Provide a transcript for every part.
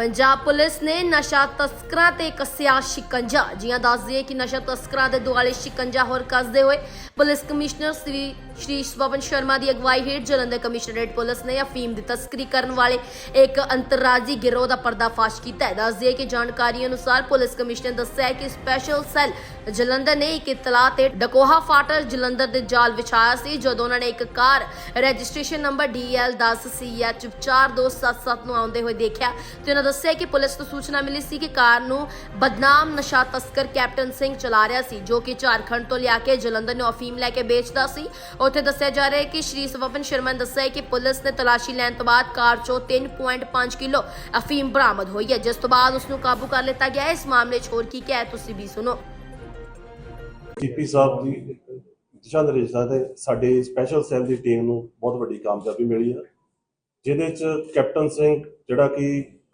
Punjab police ਨੇ ਨਸ਼ਾ ਤਸਕਰਾਂ ਤੇ ਕੱਸਿਆ ਸ਼ਿਕੰਜਾ ਜੀਆਂ ਦੱਸ ਦਈਏ ਕਿ ਨਸ਼ਾ ਤਸਕਰਾਂ ਦੇ ਦੁਆਲੇ ਸ਼ਿਕੰਜਾ ਹੋਰ ਕੱਸਦੇ ਹੋਏ ਪੁਲਿਸ ਕਮਿਸ਼ਨਰ ਸ੍ਰੀ, ਸ਼੍ਰੀ ਸਵਪਨ ਸ਼ਰਮਾ ਦੀ ਅਗਵਾਈ ਹੇਠ ਜਲੰਧਰ ਕਮਿਸ਼ਨਰੇਟ ਪੁਲਿਸ ਨੇ ਅਫੀਮ ਦੀ ਤਸਕਰੀ ਕਰਨ ਵਾਲੇ ਇੱਕ ਅੰਤਰਰਾਜੀ ਗਿਰੋਹ ਦਾ ਪਰਦਾਫਾਸ਼ ਕੀਤਾ ਹੈ। ਦੱਸ ਦਈਏ ਕਿ ਜਾਣਕਾਰੀ ਅਨੁਸਾਰ ਪੁਲਿਸ ਕਮਿਸ਼ਨਰ ਦੱਸਿਆ ਹੈ ਕਿ ਸਪੈਸ਼ਲ ਸੈੱਲ ਜਲੰਧਰ ਨੇ ਇੱਕ ਇਤਲਾਹ ਤੇ ਡਕੋਹਾ ਫਾਟਰ ਜਲੰਧਰ ਦੇ ਜਾਲ ਵਿਛਾਇਆ ਸੀ, ਜਦੋਂ ਉਹਨਾਂ ਨੇ ਇੱਕ ਕਾਰ ਰਜਿਸਟ੍ਰੇਸ਼ਨ ਨੰਬਰ DL 10CH 4277 ਨੂੰ ਆਉਂਦੇ ਹੋਏ ਦੇਖਿਆ ਤੇ ਉਹਨਾਂ ਦੱਸਿਆ ਕਿ ਪੁਲਿਸ ਨੂੰ ਸੂਚਨਾ ਮਿਲੀ ਸੀ ਕਿ ਕਾਰ ਨੂੰ ਬਦਨਾਮ ਨਸ਼ਾ ਤਸਕਰ ਕੈਪਟਨ ਸਿੰਘ ਚਲਾ ਰਿਹਾ ਸੀ, ਜੋ ਕਿ ਝਾਰਖੰਡ ਤੋਂ ਲਿਆ ਕੇ ਜਲੰਧਰ ਨੂੰ ਅਫੀਮ ਲੈ ਕੇ ਵੇਚਦਾ ਸੀ। ਉੱਥੇ ਦੱਸਿਆ ਜਾ ਰਿਹਾ ਹੈ ਕਿ ਸ਼੍ਰੀ ਸਵਪਨ ਸ਼ਰਮਾ ਨੇ ਦੱਸਿਆ ਕਿ ਪੁਲਿਸ ਨੇ ਤਲਾਸ਼ੀ ਲੈਣ ਤੋਂ ਬਾਅਦ ਕਾਰ ਚੋਂ 3.5 ਕਿਲੋ ਅਫੀਮ ਬਰਾਮਦ ਹੋਈ ਹੈ, ਜਿਸ ਤੋਂ ਬਾਅਦ ਉਸ ਨੂੰ ਕਾਬੂ ਕਰ ਲਿੱਤਾ ਗਿਆ ਹੈ। ਇਸ ਮਾਮਲੇ 'ਚ ਹੋਰ ਕੀ ਕਿਹਾ ਤੁਸੀਂ ਵੀ ਸੁਣੋ। ਜੀਪੀ ਸਾਹਿਬ ਦੀ ਦਿਸ਼ਾ ਨਿਰਦੇਸ਼ਾਂ ਤੇ ਸਾਡੇ ਸਪੈਸ਼ਲ ਸੈੱਲ ਦੀ ਟੀਮ ਨੂੰ ਬਹੁਤ ਵੱਡੀ ਕਾਮਯਾਬੀ ਮਿਲੀ ਹੈ, ਜਿਹਦੇ ਚ ਕੈਪਟਨ ਸਿੰਘ, ਜਿਹੜਾ ਕਿ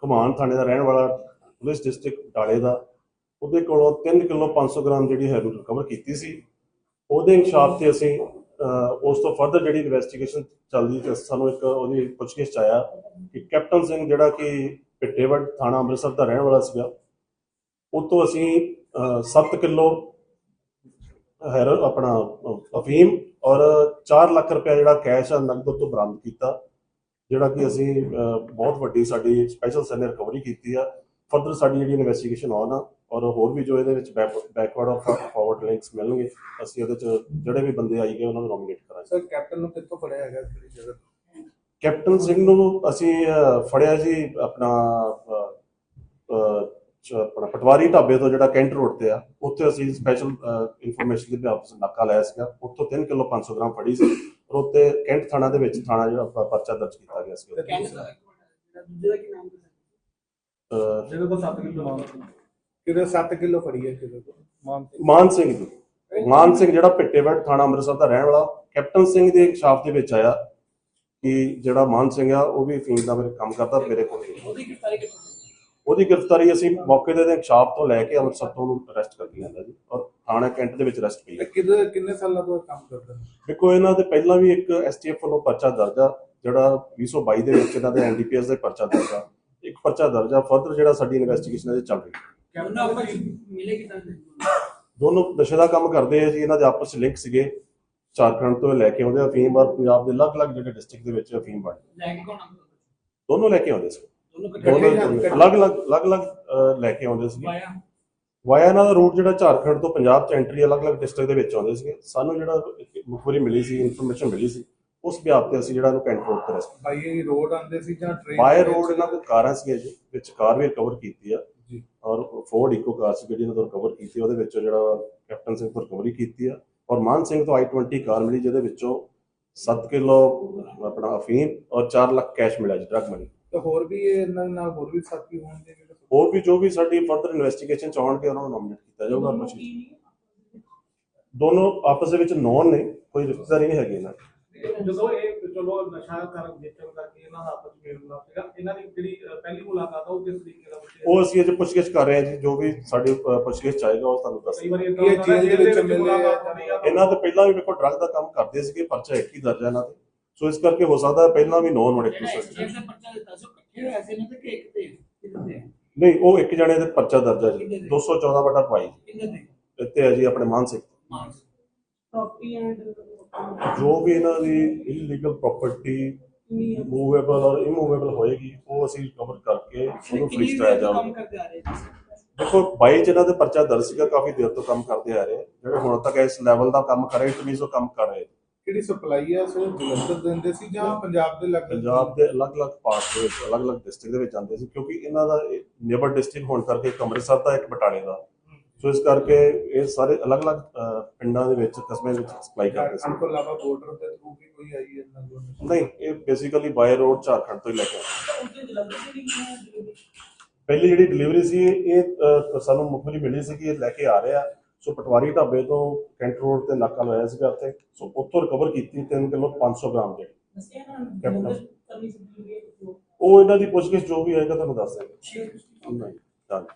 ਕਮਾਨ ਥਾਣੇ ਦਾ ਰਹਿਣ ਵਾਲਾ ਪੁਲਿਸ ਡਿਸਟ੍ਰਿਕਟ ਬਟਾਲੇ ਦਾ, ਉਹਦੇ ਕੋਲੋਂ 3 ਕਿਲੋ 500 ਗ੍ਰਾਮ ਜਿਹੜੀ ਹੈਰੋਇਨ ਰਿਕਵਰ ਕੀਤੀ ਸੀ। ਉਹਦੇ ਇਨਸ਼ਾਫ ਤੇ ਅਸੀਂ ਉਸ ਤੋਂ ਫਰਦਰ ਜਿਹੜੀ ਇਨਵੈਸਟੀਗੇਸ਼ਨ ਚੱਲਦੀ ਤੇ ਸਾਨੂੰ ਇੱਕ ਉਹਦੀ ਪੁੱਛਗਿੱਛ 'ਚ ਆਇਆ ਕਿ ਕੈਪਟਨ ਸਿੰਘ ਜਿਹੜਾ ਕਿ ਪਿੱਟੇਵੜ ਥਾਣਾ ਅੰਮ੍ਰਿਤਸਰ ਦਾ ਰਹਿਣ ਵਾਲਾ ਸੀਗਾ ਉਹ ਤੋਂ ਅਸੀਂ 7 ਕਿਲੋ ਹੈਰ, ਆਪਣਾ, ਅਫੀਮ ਔਰ 4 ਲੱਖ ਰੁਪਏ ਜਿਹੜਾ ਕੈਸ਼ ਆ ਨਕਦ ਉਹ ਤੋਂ ਬਰਾਮਦ ਕੀਤਾ। ਜਿਹੜਾ ਕਿ ਅਸੀਂ ਬਹੁਤ ਵੱਡੀ ਸਾਡੀ ਸਪੈਸ਼ਲ ਸੈੱਲ ਨੇ ਰਿਕਵਰੀ ਕੀਤੀ ਆ। ਫਰਦਰ ਸਾਡੀ ਜਿਹੜੀ ਇਨਵੈਸਟੀਗੇਸ਼ਨ ਆਨ ਆ ਔਰ ਹੋਰ ਵੀ ਜੋ ਇਹਦੇ ਵਿੱਚ ਬੈਕਵਰਡ ਔਰ ਫਾਰਵਰਡ ਲਿੰਕਸ ਮਿਲਣਗੇ ਅਸੀਂ ਉਹਦੇ ਚ ਜਿਹੜੇ ਵੀ ਬੰਦੇ ਆਈ ਗਏ ਉਹਨਾਂ ਨੂੰ ਨੋਮੀਨੇਟ ਕਰਾਂਗੇ। ਸਰ ਕੈਪਟਨ ਨੂੰ ਕਿੱਥੋਂ ਫੜਿਆ ਹੈਗਾ ਕਿਹੜੀ ਜਗ੍ਹਾ? ਕੈਪਟਨ ਸਿੰਘ ਨੂੰ ਅਸੀਂ ਫੜਿਆ ਜੀ ਆਪਣਾ ਆਪਣਾ ਪਟਵਾਰੀ ਢਾਬੇ ਤੋਂ ਜਿਹੜਾ ਕੈਂਟ ਰੋਡ ਤੇ ਆ ਉੱਥੇ ਅਸੀਂ ਸਪੈਸ਼ਲ ਇਨਫੋਰਮੇਸ਼ਨ ਦੇ ਬਿਆਪ ਨਾਕਾ ਲਾਇਆ ਸੀਗਾ। ਉੱਥੋਂ 3 ਕਿਲੋ 500 ਗ੍ਰਾਮ ਫੜੀ ਸੀ। ਔਰ ਉੱਤੇ ਕੈਂਟ ਥਾਣਾ ਦੇ ਵਿੱਚ ਥਾਣਾ ਜਿਹੜਾ ਪ- ਪਰਚਾ ਦਰਜ ਕੀਤਾ ਗਿਆ ਸੀ ਅ, ਜਿਹਦੇ ਕੋਲ 7 ਕਿਲੋ ਮਾਲ ਸੀ। ਕਿਹਦੇ 7 ਕਿਲੋ ਫੜੀ ਹੈ ਕਿਹਦੇ ਕੋਲ? ਮਾਨ ਸਿੰਘ। ਜੀ। ਮਾਨ ਸਿੰਘ ਜਿਹੜਾ ਪਿੱਟੇਵੜ ਥਾਣਾ ਅੰਮ੍ਰਿਤਸਰ ਦਾ ਰਹਿਣ ਵਾਲਾ ਕੈਪਟਨ ਸਿੰਘ ਦੇ ਇਨਕਸ਼ਾਫ ਦੇ ਵਿੱਚ ਆਇਆ ਕਿ ਜਿਹੜਾ ਮਾਨ ਸਿੰਘ ਆ ਉਹ ਵੀ ਫੀਮ ਦਾ ਮੇਰੇ ਕੰਮ ਕਰਦਾ ਮੇਰੇ ਕੋਲ ਹੀ। ਉਹਦੀ ਗ੍ਰਿਫਤਾਰੀ ਕਿੱਥੋਂ ਉਹਦੀ ਗ੍ਰਿਫਤਾਰੀ ਅਸੀਂ ਮੌਕੇ ਦੇ ਇਨਕਸ਼ਾਫ ਤੋਂ ਲੈ ਕੇ ਅੰਮ੍ਰਿਤਸਰ ਤੋਂ ਉਹਨੂੰ ਅਰੈਸਟ ਕਰਕੇ ਲਿਆਂਦਾ ਜੀ। ਥਾਣਾ ਕੈਂਟ ਦੇ ਵਿੱਚ ਅਰੈਸਟ ਇਹ ਕੀਤਾ ਕਿਹਦੇ ਕਿੰਨੇ ਸਾਲਾਂ ਤੋਂ ਇਹ ਕੰਮ ਕਰਦਾ? ਦੇਖੋ ਇਹਨਾਂ ਦੇ ਪਹਿਲਾਂ ਵੀ ਇੱਕ ਐਸਟੀਐਫ ਵੱਲੋਂ ਪਰਚਾ ਦਰਜ ਆ ਜਿਹੜਾ 2022 ਦੇ ਵਿੱਚ ਇਹਨਾਂ ਦੇ ਐਨਡੀਪੀਐਸ ਦੇ ਪਰਚਾ ਦਰਜ ਆ। ਇੱਕ ਪਰਚਾ ਦਰਜ ਆ ਫਰਦਰ ਜਿਹੜਾ ਸਾਡੀ ਇਨਵੈਸਟੀਗੇਸ਼ਨ ਇਹਦੇ ਚੱਲ ਰਹੀ ਹੈ। ਕੈਪਟਨ ਆਪਾਂ ਮਿਲੇ ਕਿਦਾਂ ਦੋਨੋਂ ਨਸ਼ੇ ਦਾ ਕੰਮ ਕਰਦੇ ਆ ਜੀ ਇਹਨਾਂ ਦੇ ਆਪਸ ਵਿੱਚ ਲਿੰਕ ਸੀਗੇ। ਝਾਰਖੰਡ ਤੋਂ ਲੈ ਕੇ ਆਉਂਦੇ ਆ ਅਫੀਮ ਔਰ ਪੰਜਾਬ ਦੇ ਅਲੱਗ-ਅਲੱਗ ਜਿਹੜੇ ਡਿਸਟ੍ਰਿਕਟ ਦੇ ਵਿੱਚ ਅਫੀਮ ਬਣ ਲੈ ਕੇ ਕੌਣ ਆਉਂਦਾ? ਦੋਨੋਂ ਲੈ ਕੇ ਆਉਂਦੇ ਸੀ। ਦੋਨੋਂ ਅਲੱਗ-ਅਲੱਗ ਅਲੱਗ-ਅਲੱਗ ਲੈ ਕੇ ਆਉਂਦੇ ਸੀ ਵਾਇਆ ਦਾ ਰੂਟ ਜਿਹੜਾ ਝਾਰਖੰਡ ਤੋਂ ਪੰਜਾਬ ਚ ਐਂਟਰੀ ਅਲੱਗ-ਅਲੱਗ ਡਿਸਟ੍ਰਿਕਟ ਦੇ ਵਿੱਚ ਆਉਂਦੇ ਸੀਗੇ। ਸਾਨੂੰ ਜਿਹੜਾ ਮੁਖਬਰੀ ਮਿਲੀ ਸੀ ਇਨਫੋਰਮੇਸ਼ਨ ਮਿਲੀ ਸੀ ਉਸ ਬਿਆਪ ਤੇ ਅਸੀਂ ਜਿਹੜਾ ਇਹਨੂੰ ਕੈਂਟ ਰੋਡ ਤੇ ਰੈਸਟ ਬਾਈ ਇਹ ਰੋਡ ਆਉਂਦੇ ਸੀ ਜਾਂ ਟ੍ਰੇਨ ਬਾਏ ਰੋਡ ਇਹਨਾਂ ਕੋਲ ਕਾਰਾਂ ਸੀਗੀਆਂ ਜੀ ਵਿੱਚ ਕਾਰ ਵੀ ਰਿਕਵਰ ਕੀਤੀ ਆ। ਜੀ। ਔਰ ਫੋਰਡ ਇਕੋ ਕਾਰ ਸੀ ਜਿਹੜੀ ਇਹਨਾਂ ਤੋਂ ਰਿਕਵਰ ਕੀਤੀ ਉਹਦੇ ਵਿੱਚੋਂ ਜਿਹੜਾ ਕੈਪਟਨ ਸਿੰਘ ਤੋਂ ਰਿਕਵਰੀ ਕੀਤੀ ਆ। ਔਰ ਮਾਨ ਸਿੰਘ ਤੋਂ i20 ਕਾਰ ਮਿਲੀ ਜਿਹਦੇ ਵਿੱਚੋਂ 7 ਕਿਲੋ ਆਪਣਾ ਅਫੀਮ ਔਰ 4 ਲੱਖ ਕੈਸ਼ ਮਿਲਿਆ ਜੀ ਡਰਗ ਮਨੀ ਤਾਂ ਹੋਰ ਵੀ ਇਹ ਇਹਨਾਂ ਦੇ ਨਾਲ ਹੋਰ ਵੀ ਸਾਥੀ ਹੋਣਗੇ ਜਿਹੜੇ ਹੋਰ ਵੀ ਜੋ ਵੀ ਸਾਡੀ ਫਰਦਰ ਇਨਵੈਸਟੀਗੇਸ਼ਨ ਚ ਆਉਣਗੇ ਉਹਨਾਂ ਨੂੰ ਨੋਮੀਨੇਟ ਕੀਤਾ ਜਾਊਗਾ ਕੁਛ ਦੋਨੋਂ ਆਪਸ ਦੇ ਵਿੱਚ ਨੋਨ ਨੇ ਕੋਈ ਰਿਸ਼ਤੇਦਾਰੀ ਨਹੀਂ ਹੈਗੀ ਇਹਨਾਂ ਦੀ। ਜਦੋਂ ਇਹ ਚਲੋ ਨਸ਼ਾ ਕਰ ਵੇਚਣ ਕਰਕੇ ਇਹਨਾਂ ਦਾ ਆਪਸ ਵਿੱਚ ਮੇਲ ਸੀਗਾ ਇਹਨਾਂ ਦੀ ਜਿਹੜੀ ਪਹਿਲੀ ਮੁਲਾਕਾਤ ਆ ਉਹ ਕਿਸ ਤਰੀਕੇ ਨਾਲ ਹੋਈ? ਉਹ ਅਸੀਂ ਅਜੇ ਪੁੱਛਗਿੱਛ ਕਰ ਰਹੇ ਹਾਂ ਜੀ ਜੋ ਵੀ ਸਾਡੇ ਅ, ਪੁੱਛਗਿੱਛ ਚ ਆਏਗਾ ਉਹ ਤੁਹਾਨੂੰ ਦੱਸ ਕਈ ਵਾਰੀ ਏਦਾਂ ਇਹ ਹੁੰਦਾ ਨਾ, ਜੇਲ੍ਹ ਦੇ ਵਿੱਚ ਮਿਲੇ ਮੁਲਾਕਾਤ ਹੁੰਦੀ ਆ। ਇਹਨਾਂ ਤੋਂ ਪਹਿਲਾਂ ਵੀ ਵੇਖੋ ਡਰਗ ਦਾ ਕੰਮ ਕਰਦੇ ਸੀਗੇ ਪਰਚਾ ਇੱਕ ਹੀ ਦਰਜ ਹੈ ਇਹਨਾਂ ਤੇ ਸੋ ਇਸ ਕਰਕੇ ਹੋ ਸਕਦਾ ਪਹਿਲਾਂ ਵੀ ਨੋਨ ਹੋਣੇ ਜਿਹੜਾ ਕਿਸੇ STF ਦੇ ਪਰਚਾ ਦਿੱਤਾ ਸੀ ਉਹ ਇਕੱਠੇ ਹੋਏ ਸੀ ਇਹਨਾਂ ਦੇ ਕਿ ਇੱਕ ਤੇ ਕਿੰਨੇ ਤੇ ਨਹੀਂ ਉਹ ਇੱਕ ਜਣੇ ਦੇ ਪਰਚਾ ਦਰਜ ਹੈ ਜੀ। 214 ਬਟਾ ਪਾਈ ਕਿੰਨੇ ਤੇ ਇੱਥੇ ਹੈ ਜੀ ਆਪਣੇ ਮਾਨਸਿਕ ਮਾਨ ਕਾਪੀ ਐਂਡ ਜੋ ਵੀ ਇਹਨਾਂ ਦੀ ਇਲੀਗਲ ਪ੍ਰਾਪਰਟੀ ਮੂਵੇਬਲ ਔਰ ਇਮੂਵੇਬਲ ਹੋਏਗੀ ਉਹ ਅਸੀਂ ਕਵਰ ਕਰਕੇ ਉਹਨੂੰ ਫ੍ਰੀ ਕਰਾਇਆ ਜਾਊਗਾ ਕੰਮ ਕਰਦੇ ਆ ਰਹੇ ਜੀ ਦੇਖੋ 22 ਚ ਇਹਨਾਂ ਦੇ ਪਰਚਾ ਦਰਜ ਸੀਗਾ ਕਾਫੀ ਦੇਰ ਤੋਂ ਕੰਮ ਕਰਦੇ ਆ ਰਹੇ। ਜਿਹੜੇ ਹੁਣ ਤੱਕ ਇਸ ਲੈਵਲ ਦਾ ਕੰਮ ਕਰ ਰਹੇ ਇਟ ਉਹ ਕੰਮ ਕਰ ਰਹੇ ਕਿਹੜੀ ਸਪਲਾਈ ਹੈ ਸਿਰ ਜਲੰਧਰ ਦਿੰਦੇ ਸੀ ਜਾਂ ਪੰਜਾਬ ਦੇ ਲੱਗ ਪੰਜਾਬ ਦੇ ਅਲੱਗ-ਅਲੱਗ ਪਾਰਟ ਦੇ ਵਿੱਚ ਅਲੱਗ-ਅਲੱਗ ਡਿਸਟ੍ਰਿਕਟ ਦੇ ਵਿੱਚ ਆਉਂਦੇ ਸੀ ਕਿਉਂਕਿ ਇਹਨਾਂ ਦਾ ਨੇਬਰ ਡਿਸਟ੍ਰਿਕਟ ਹੋਣ ਕਰਕੇ ਅੰਮ੍ਰਿਤਸਰ ਦਾ ਇੱਕ ਬਟਾਲੇ ਦਾ। ਸੋ ਇਸ ਕਰਕੇ ਇਹ ਸਾਰੇ ਅਲੱਗ-ਅਲੱਗ ਪਿੰਡਾਂ ਦੇ ਵਿੱਚ ਕਸਬਿਆਂ ਵਿੱਚ ਸਪਲਾਈ ਕਰਦੇ ਸੀ। ਇਸ ਤੋਂ ਇਲਾਵਾ ਬਾਰਡਰ ਦੇ ਥਰੂ ਵੀ ਕੋਈ ਆਈ ਹੈ ਇਹਨਾਂ ਕੋਲ? ਨਹੀਂ ਇਹ ਬੇਸਿਕਲੀ ਬਾਈ ਰੋਡ ਝਾਰਖੰਡ ਤੋਂ ਹੀ ਲੈ ਕੇ ਪਹਿਲੀ ਜਿਹੜੀ ਡਿਲੀਵਰੀ ਸੀ ਇਹ ਸਾਨੂੰ ਮੁਖਬਰੀ ਮਿਲੀ ਸੀ ਕਿ ਇਹ ਲੈ ਕੇ ਆ ਰਹੇ ਆ। ਸੋ ਪਟਵਾਰੀ ਢਾਬੇ ਤੋਂ ਕੈਂਟ ਰੋਡ ਤੇ ਨਾਕਾ ਲਾਇਆ ਸੀਗਾ ਉੱਥੇ ਸੋ ਉੱਥੋਂ ਰਿਕਵਰ ਕੀਤੀ 3 ਕਿਲੋ 500 ਗ੍ਰਾਮ ਸੀ ਉਹ ਇਹਨਾਂ ਦੀ ਪੁੱਛਗਿੱਛ ਜੋ ਵੀ ਆਏਗਾ ਤੁਹਾਨੂੰ ਦੱਸ ਦੇਗਾ ਨਹੀਂ.